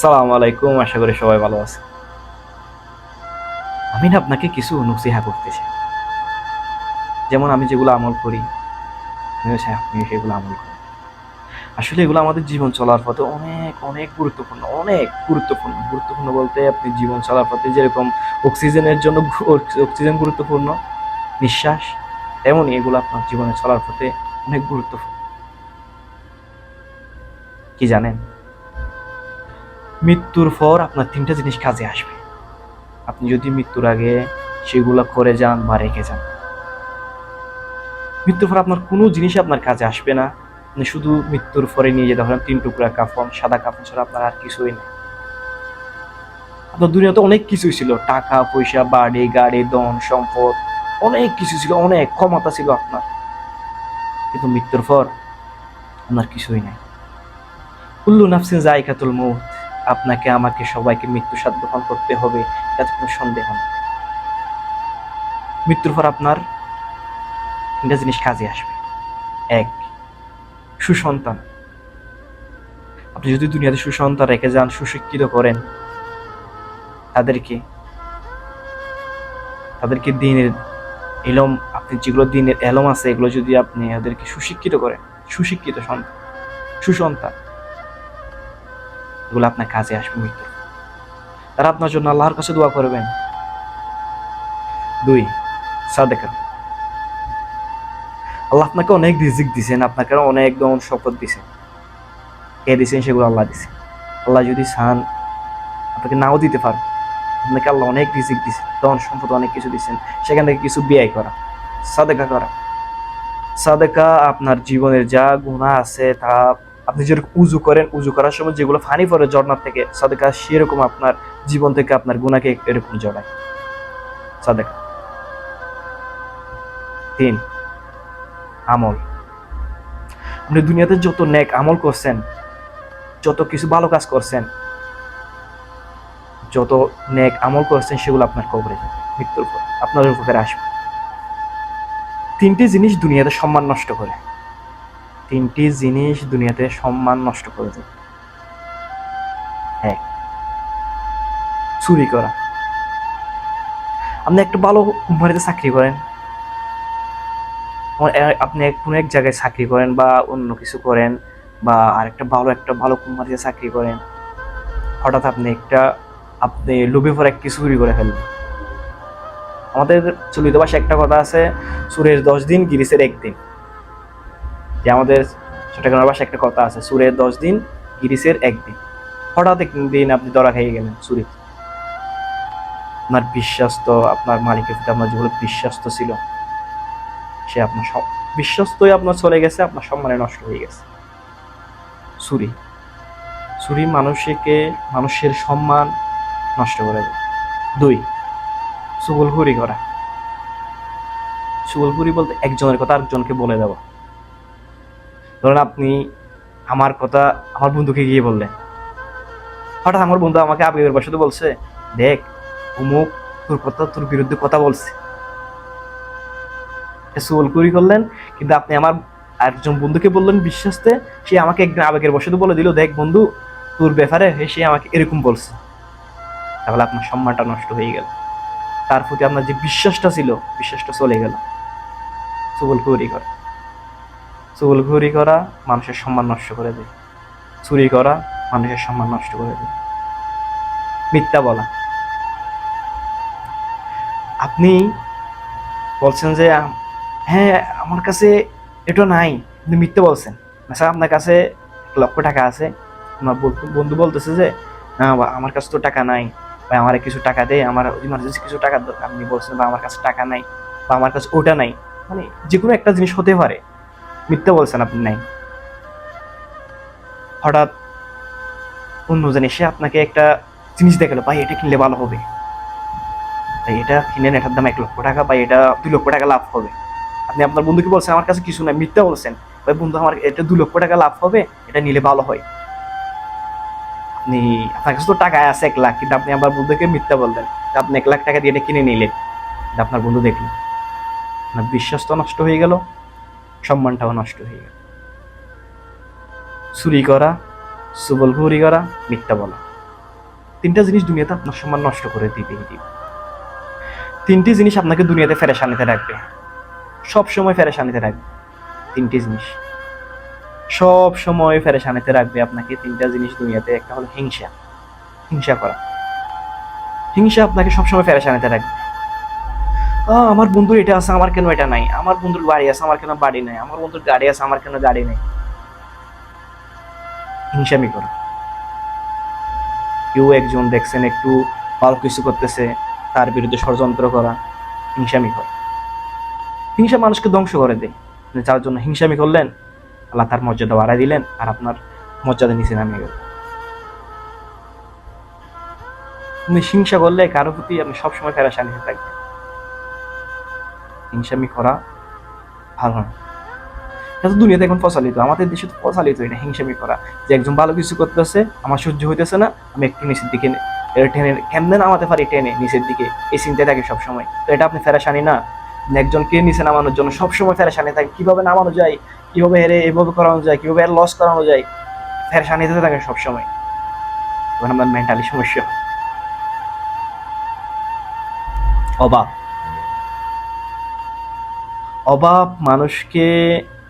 সালাম আলাইকুম, আশা করি সবাই ভালো আছে আমি না আপনাকে কিছু নসিহা করতে চাই। যেমন আমি যেগুলো আমল করি আপনি সেগুলো আমল করেন আসলে এগুলো আমাদের জীবন চলার পথে অনেক অনেক গুরুত্বপূর্ণ অনেক গুরুত্বপূর্ণ। গুরুত্বপূর্ণ বলতে আপনি জীবন চলার পথে যেরকম অক্সিজেনের জন্য অক্সিজেন গুরুত্বপূর্ণ, নিঃশ্বাস তেমনই এগুলো আপনার জীবনে চলার পথে অনেক গুরুত্বপূর্ণ। কি জানেন? মৃত্যুর পর আপনার তিনটা জিনিস কাজে আসবে। আপনি যদি মৃত্যুর আগে সেগুলো করে যান বা রেখে যান। মৃত্যুর পর আপনার কোনো জিনিস আপনার কাজে আসবে না। আপনি শুধু মৃত্যুর পরে নিয়ে যেতে পারেন, তিন টুকরা কাফন, সাদা কাফন ছাড়া আপনার আর কিছুই নেই। আপনার দুনিয়াতে অনেক কিছুই ছিল। টাকা, পয়সা, বাড়ি, গাড়ি, ধন, সম্পদ, অনেক কিছু ছিল, অনেক ক্ষমতা ছিল আপনার। কিন্তু মৃত্যুর পর আপনার কিছুই নাই। কুল্লু নাফসিন জায়কাতুল মৌত আপনাকে, আমাকে, সবাইকে মৃত্যু স্বাদ গ্রহণ করতে হবে এতে কোনো সন্দেহ নেই মৃত্যুর পর আপনার তিনটা জিনিস কাজে আসবে। এক, সুসন্তান। আপনি যদি দুনিয়াতে সুসন্তান রেখে যান, সুশিক্ষিত করেন, তাদেরকে তাদেরকে দিনের এলম, আপনি যেগুলো দিনের এলম আছে, এগুলো যদি আপনি ওদেরকে সুশিক্ষিত করেন, সুশিক্ষিত সন্তান, সুসন্তান। এগুলো আপনার কাজে আসবে মৃত্যু তারা আপনার জন্য আল্লাহর কাছে দোয়া করবেন। দুই, সাদেকা। আল্লাহ আপনাকে অনেক রিজিক দিছেন, আপনাকে অনেক দন শপথ দিছেন। কে দিছেন সেগুলো আল্লাহ দিছেন। আল্লাহ যদি চান, আপনাকে নাও দিতে পারেন আপনাকে আল্লাহ অনেক রিজিক দিছেন, ধন সম্পদ অনেক কিছু দিছেন। সেখান থেকে কিছু ব্যয় করা, সাদেকা করা। সাদেকা আপনার জীবনের যা গুণা আছে তা আপনি যেরকম উজু করেন, উজু করার সময় যেগুলো ফানি পড়ে ঝর্ণার থেকে, সাদেকা, সেরকম আপনার জীবন থেকে আপনার গুণাকে এরকম জড়ায়। সাদেকা। তিন, আমল। আপনি দুনিয়াতে যত নেক আমল করছেন, যত কিছু ভালো কাজ করছেন, যত নেক আমল করছেন, সেগুলো আপনার কবরে মৃত্যুর পর, আপনার উপকারে আসবে। তিনটি জিনিস দুনিয়াতে সম্মান নষ্ট করে। তিনটি জিনিস দুনিয়াতে সম্মান নষ্ট করে দেয়। এক, চুরি করা। আপনি একটা ভালো কোম্পানিতে চাকরি করেন। আপনি কোনো এক জায়গায় চাকরি করেন বা অন্য কিছু করেন বা আরেকটা ভালো, একটা ভালো কোম্পানিতে চাকরি করেন। হঠাৎ আপনি একটা, আপনি লোভে পরে এক কিছু চুরি করে ফেললেন। আমাদের চলিত ভাষায় একটা কথা আছে সুরের দশ দিন, গিরিসের একদিন। যে আমাদের চট্টগ্রাম ভাষায় একটা কথা আছে, সুরের দশ দিন গিরিসের একদিন। হঠাৎ একদিন আপনি ধরা খেয়ে গেলেন চুরি আপনার বিশ্বাস্ত, আপনার মালিকের প্রতি আপনার যেগুলো বিশ্বাস্ত ছিল, সে আপনার সব, বিশ্বস্তই আপনার চলে গেছে, আপনার সম্মানে নষ্ট হয়ে গেছে। চুরি চুরি মানুষকে, মানুষের সম্মান নষ্ট করে দেয়। দুই চুগলখুরি করা। চুগলখুরি বলতে একজনের কথা আরেকজনকে বলে দেওয়া। ধরেন আপনি আমার কথা আমার বন্ধুকে গিয়ে বললেন। হঠাৎ আমার বন্ধু আমাকে আবেগের বসতে বলছে, দেখ, অমুক তোর কথা, তোর বিরুদ্ধে কথা বলছে। চুগলখুরি করলেন, কিন্তু আপনি আমার আরেকজন বন্ধুকে বললেন বিশ্বাসতে, সে আমাকে একদিন আবেগের বসতে বলে দিল, দেখ বন্ধু, তোর ব্যাপারে সে আমাকে এরকম বলছে। তাহলে আপনার সম্মানটা নষ্ট হয়ে গেল। তার প্রতি আপনার যে বিশ্বাসটা ছিল, বিশ্বাসটা চলে গেল। চুগলখুরি করা। চুগলখুরি করা, মানুষের সম্মান নষ্ট করে দেয়। চুরি করা, মানুষের সম্মান নষ্ট করে দেয়। মিথ্যা বলা। আপনি বলছেন যে হ্যাঁ আমার কাছে এটা নাই, কিন্তু মিথ্যে বলছেন। স্যার আপনার কাছে লক্ষ টাকা আছে। আমার বন্ধু- বলতেছে যে, না, বা, আমার কাছে তো টাকা নাই। বা, আমার কিছু টাকা দেয় আমার ইমার্জেন্সি কিছু টাকা আপনি বলছেন, বা, আমার কাছে টাকা নাই, বা, আমার কাছে ওটা নাই। মানে যে কোনো একটা জিনিস হতে পারে। মিথ্যে বলছেন আপনি নাই। হঠাৎ অন্যজন এসে আপনাকে একটা জিনিস দেখাল, ভাই, এটা কিনলে ভালো হবে। তাই এটা কিনেন, এটার দাম এক লক্ষ টাকা বা এটা দুই লক্ষ টাকা লাভ হবে। আপনি আপনার বন্ধুকে বলছেন, আমার কাছে কিছু নাই, মিথ্যা বলছেন। ভাই, বন্ধু, আমার এটা দু লক্ষ টাকা লাভ হবে, এটা নিলে ভালো হয়। আপনি, আপনার কাছে তো টাকা আছে এক লাখ, কিন্তু আপনি আমার বন্ধুকে মিথ্যা বললেন আপনি এক লাখ টাকা দিয়ে এটা কিনে নিলেন। আপনার বন্ধু দেখলেন আপনার বিশ্বাস তো নষ্ট হয়ে গেল? সম্মানটাও নষ্ট হয়ে গেল। চুরি করা, সুবল ঘুরি করা, মিথ্যা বলা। তিনটা জিনিস দুনিয়াতে আপনার সম্মান নষ্ট করে দিবে তিনটি জিনিস আপনাকে দুনিয়াতে ফেরেশানিতে রাখবে। সব সময় ফেরেশানিতে রাখবে। তিনটি জিনিস। সব সময় ফেরেশানিতে রাখবে আপনাকে তিনটা জিনিস দুনিয়াতে। একটা হলো হিংসা। হিংসা করা। হিংসা আপনাকে সবসময় ফেরেশানিতে রাখবে। আমার বন্ধুর এটা আছে, আমার কেন এটা নাই? আমার বন্ধুর বাড়ি আছে, আমার কেন বাড়ি নাই? আমার বন্ধুর গাড়ি আছে, আমার কেন গাড়ি নেই? হিংসামি করা। কেউ একজন দেখছেন একটু ভালো কিছু করতেছে, তার বিরুদ্ধে ষড়যন্ত্র করা, হিংসামি করা। হিংসা মানুষকে ধ্বংস করে দেয়। যার জন্য হিংসামি করলেন, আল্লাহ তার মর্যাদা বাড়াই দিলেন, আর আপনার মর্যাদা নিচে নামিয়ে গেল। হিংসা করলে কারও প্রতি আপনি সবসময় ফেরাশানি হয়ে থাকবেন। হিংসামি করা ভালো না এটা তো দুনিয়াতে এখন প্রচলিত, আমাদের দেশে তো প্রচলিত এটা হিংসামি করা। যে একজন ভালো কিছু করতেছে, আমার সহ্য হইতেছে না, আমি একটু নিচের দিকে টেনে কেমনে নামাতে পারি টেনে নিচের দিকে? এই চিন্তা থাকে সবসময়। তো এটা আপনি ফেরাশানি না। একজনকে নিচে নামানোর জন্য সবসময় ফেরাশানি থাকে। কীভাবে নামানো যায়? কীভাবে এর এভাবে করানো যায়? কীভাবে এর লস করানো যায়? ফেরাশানিতে থাকে সবসময়। আপনার মেন্টালি সমস্যা হয়। অভাব মানুষকে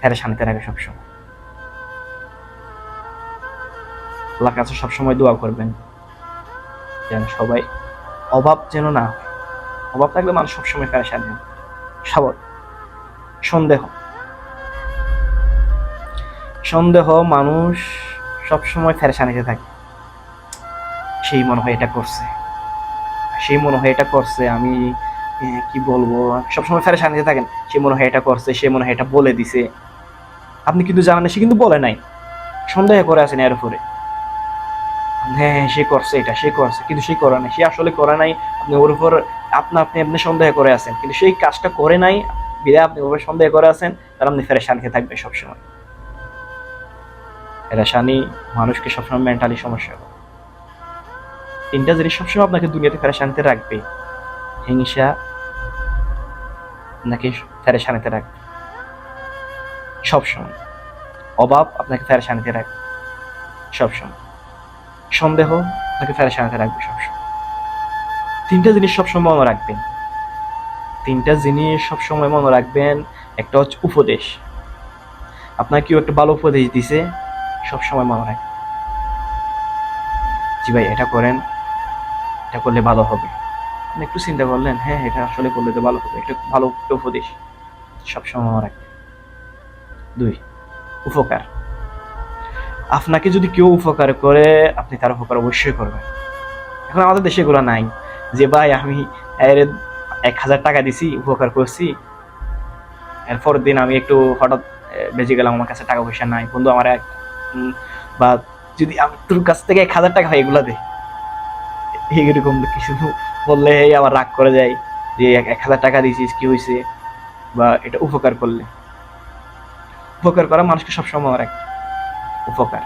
ফেরাশানিতে রাখে সবসময়। আল্লাহর কাছে সবসময় দোয়া করবেন। যেন সবাই অভাব যেন না অভাব থাকলে মানুষ সবসময় ফেরাশানি হয় সবল সন্দেহ। সন্দেহ মানুষ সবসময় ফেরাশানিতে থাকে। সেই মনে হয় এটা করছে। সেই মনে হয় এটা করছে। আমি কি বলব? সবসময় ফেরাশানিতে থাকেন, সে মনে হয় এটা করছে, সে মনে হয় এটা বলে দিছে। আপনি কিন্তু জানেন সে কিন্তু বলে নাই। সন্দেহ করে আছেন এর উপরে। হ্যাঁ সে করছে এটা, সে করছে, কিন্তু সে করে নাই। সে আসলে করে নাই, আপনি ওর উপর, আপনা আপনি আপনি সন্দেহ করে আছেন। কিন্তু সেই কাজটা করে নাই, বিদায় আপনি ওর সন্দেহ করে আছেন তার আপনি ফেরেশানিতে থাকবে সবসময়। ফেরেশানি মানুষকে সবসময় মেন্টালি সমস্যা করে। তিনটা জিনিস সবসময় আপনাকে দুনিয়াতে ফেরেশানিতে রাখবে হিংসা আপনাকে ফেরেশানিতে রাখবে সবসময়। অভাব আপনাকে ফেরেশানিতে রাখবে সবসময়। সন্দেহ আপনাকে ফেরেশানিতে রাখবে সবসময়। তিনটা জিনিস সবসময় মনে রাখবেন। তিনটা জিনিস সবসময় মনে রাখবেন। একটা হচ্ছে উপদেশ। আপনার কেউ একটা ভালো উপদেশ দিছে, সবসময় মনে রাখবেন। জি ভাই, এটা করেন। এটা করলে ভালো হবে। একটু চিন্তা করলেন হ্যাঁ এটা আসলে করলে তো ভালো হবে, এটা ভালো উপদেশ। সবসময় আমার রাখবেন দুই, উপকার। আপনাকে যদি কেউ উপকার করে, আপনি তার উপকার অবশ্যই করবেন। এখন আমাদের দেশে এগুলো নাই। যে ভাই, আমি এক হাজার টাকা দিছি, উপকার করছি এরপর দিন আমি একটু হঠাৎ বেঁচে গেলাম, আমার কাছে টাকা পয়সা নাই। বন্ধু, আমার এক বা যদি তোর কাছ থেকে এক হাজার টাকা হয়, এগুলা দে। এইরকম কিছু বললে এই আমার রাগ করে যায় যে এক হাজার টাকা দিয়েছিস, কি হয়েছে? বা এটা উপকার করলে। উপকার করা মানুষকে সবসময় মনে রাখে উপকার।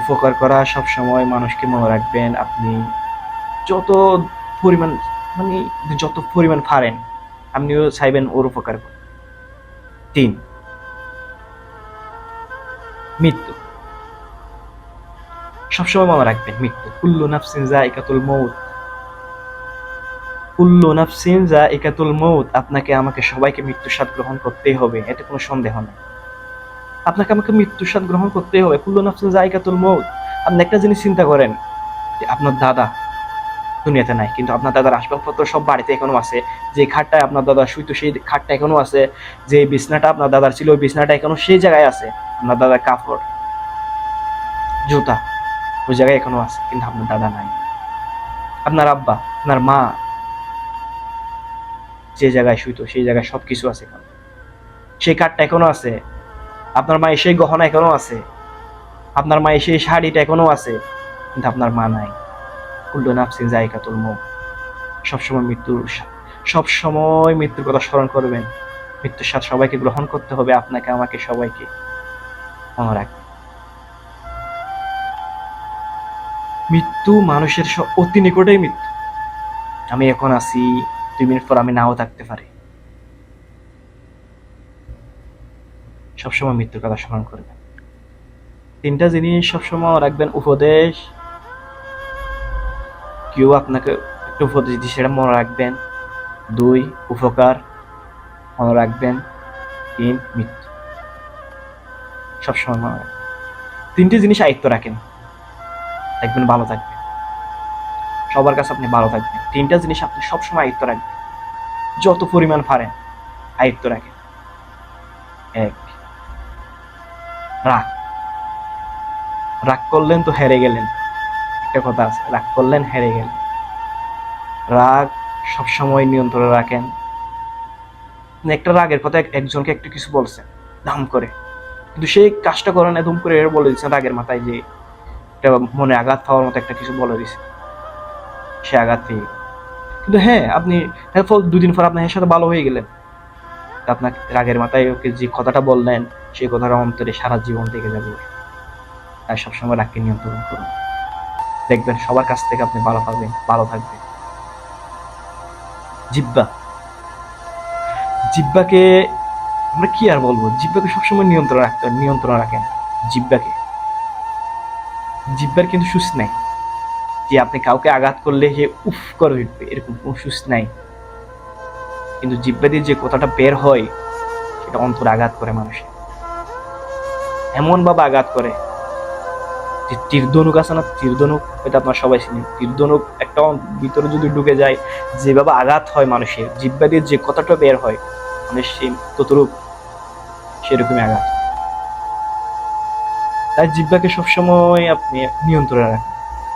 উপকার করা সবসময় মানুষকে মনে রাখবেন আপনি যত পরিমাণ মানে যত পরিমাণ পারেন, আপনিও চাইবেন ওর উপকার। তিন, মৃত্যু। সবসময় মনে রাখবেন মৃত্যু। কুল্লু নাফসিন যা একাতুল মৌত কুল্লু নাফসিন যা একাতুল মৌত আপনাকে আমাকে সবাইকে মৃত্যুর স্বাদ গ্রহণ করতেই হবে, এতে কোনো সন্দেহ নেই। আপনাকে আমাকে মৃত্যুর স্বাদ গ্রহণ করতেই হবে, কুল্লু নাফসিন যা একাতুল মৌত আপনি একটা জিনিস চিন্তা করেন যে আপনার দাদা দুনিয়াতে নাই, কিন্তু আপনার দাদার আসবাবপত্র সব বাড়িতে এখনও আছে, যে খাটটায় আপনার দাদা শুইতো সেই খাটটা এখনও আছে, যে বিছনাটা আপনার দাদার ছিল ওই বিছনাটা এখনও সেই জায়গায় আছে, আপনার দাদার কাপড় জুতা ওই জায়গায় এখনও আছে, কিন্তু আপনার দাদা নাই। আপনার আব্বা, আপনার মা যে জায়গায় শুইতো, সেই জায়গায় সব কিছু আছে এখন সেই কাঠটা এখনও আছে। আপনার মায়ের সেই গহনা এখনও আছে। আপনার মায়ের সেই শাড়িটা এখনও আছে। কিন্তু আপনার মা নাই। কুল্লু নাফসিন জায়গাতুল মৌ সবসময় মৃত্যুর সবসময় মৃত্যুর কথা স্মরণ করবেন। মৃত্যুর সাথে সবাইকে গ্রহণ করতে হবে, আপনাকে, আমাকে, সবাইকে। মনে রাখবেন। মৃত্যু মানুষের অতি নিকটেই মৃত্যু। আমি এখন আছি দুই মিনিট পর আমি নাও থাকতে পারি। সবসময় মৃত্যুর কথা স্মরণ করবেন। তিনটা জিনিস সবসময় রাখবেন, উপদেশ। কেউ আপনাকে একটু উপদেশ দিচ্ছে সেটা মনে রাখবেন। দুই, উপকার। মনে রাখবেন। তিন, মৃত্যু। সবসময় মনে রাখবেন। তিনটি জিনিস আয়ত্ত রাখেন। দেখবেন ভালো থাকবে সবার কাছে আপনি ভালো থাকবেন। তিনটা জিনিস আপনি সবসময় আয়ত্ত রাখবেন। যত পরিমাণ পারেন, আয়ত্ত রাখেন। এক, রাগ। রাগ করলেন তো হেরে গেলেন। একটা কথা আছে, রাগ করলেন, হেরে গেলেন। রাগ সবসময় নিয়ন্ত্রণে রাখেন। একটা রাগের কথা একজনকে একটু কিছু বলছেন, দাম করে। কিন্তু সেই কাজটা করেন একদম করে বলে দিচ্ছেন রাগের মাথায় যে, একটা মনে আঘাত পাওয়ার মতো একটা কিছু বলে দিছে সে আঘাত পেয়ে কিন্তু হ্যাঁ আপনি এর ফল দুদিন পর আপনার সাথে ভালো হয়ে গেলেন। আপনার রাগের মাথায় ওকে যে কথাটা বললেন, সেই কথাটা অন্তরে সারা জীবন থেকে যাবে। তাই সবসময় রাগকে নিয়ন্ত্রণ করুন। দেখবেন সবার কাছ থেকে আপনি ভালো পাবেন, ভালো থাকবেন। জিব্বা জিব্বাকে আমরা কি আর বলব? জিব্বাকে সবসময় নিয়ন্ত্রণ রাখতে নিয়ন্ত্রণ রাখেন। জিব্বাকে জিব্বার কিন্তু সুস নাই। যে আপনি কাউকে আঘাত করলে সে উফ করে উঠবে, এরকম কোনো সুস নাই। কিন্তু জিব্বা দিয়ে যে কথাটা বের হয়, সেটা অন্তর আঘাত করে মানুষের। এমনভাবে আঘাত করে যে তীরধনুক আছে না, তীরধনুক হয়তো আপনার সবাই চিনেন। তীরধনুক একটা ভিতরে যদি ঢুকে যায়, যেভাবে আঘাত হয় মানুষের জিব্বা দিয়ে যে কথাটা বের হয় মানে সে ততরূপ সেরকমই আঘাত। তাই জিব্বাকে সবসময় আপনি নিয়ন্ত্রণে রাখেন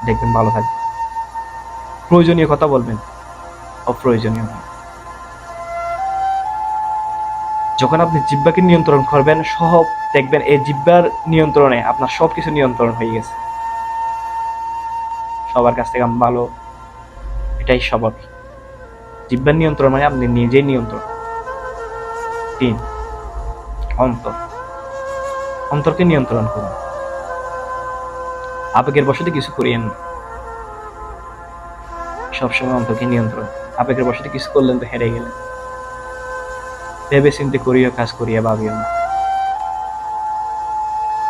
দেখবেন ভালো থাকবে প্রয়োজনীয় কথা বলবেন, অপ্রয়োজনীয় নয়। যখন আপনি জিব্বাকে নিয়ন্ত্রণ করবেন সব দেখবেন এই জিব্বার নিয়ন্ত্রণে আপনার সব কিছু নিয়ন্ত্রণ হয়ে গেছে। সবার কাছ থেকে ভালো, এটাই স্বাভাবিক জিব্বার নিয়ন্ত্রণ মানে আপনি নিজেই নিয়ন্ত্রণ। তিন, অন্তর। অন্তরকে নিয়ন্ত্রণ করুন। আবেগের বসতে কিছু করিয়েন না। সবসময় অন্তরকে নিয়ন্ত্রণ। আবেগের বসতে কিছু করলেন তো হেরে গেলেন। ভেবে চিন্তে করিও, কাজ করিয়া ভাবিও না।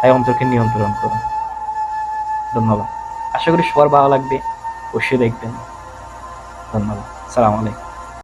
তাই অন্তরকে নিয়ন্ত্রণ করুন। ধন্যবাদ। আশা করি সবার ভালো লাগবে, অবশ্যই দেখবেন। ধন্যবাদ। সালাম আলাইকুম।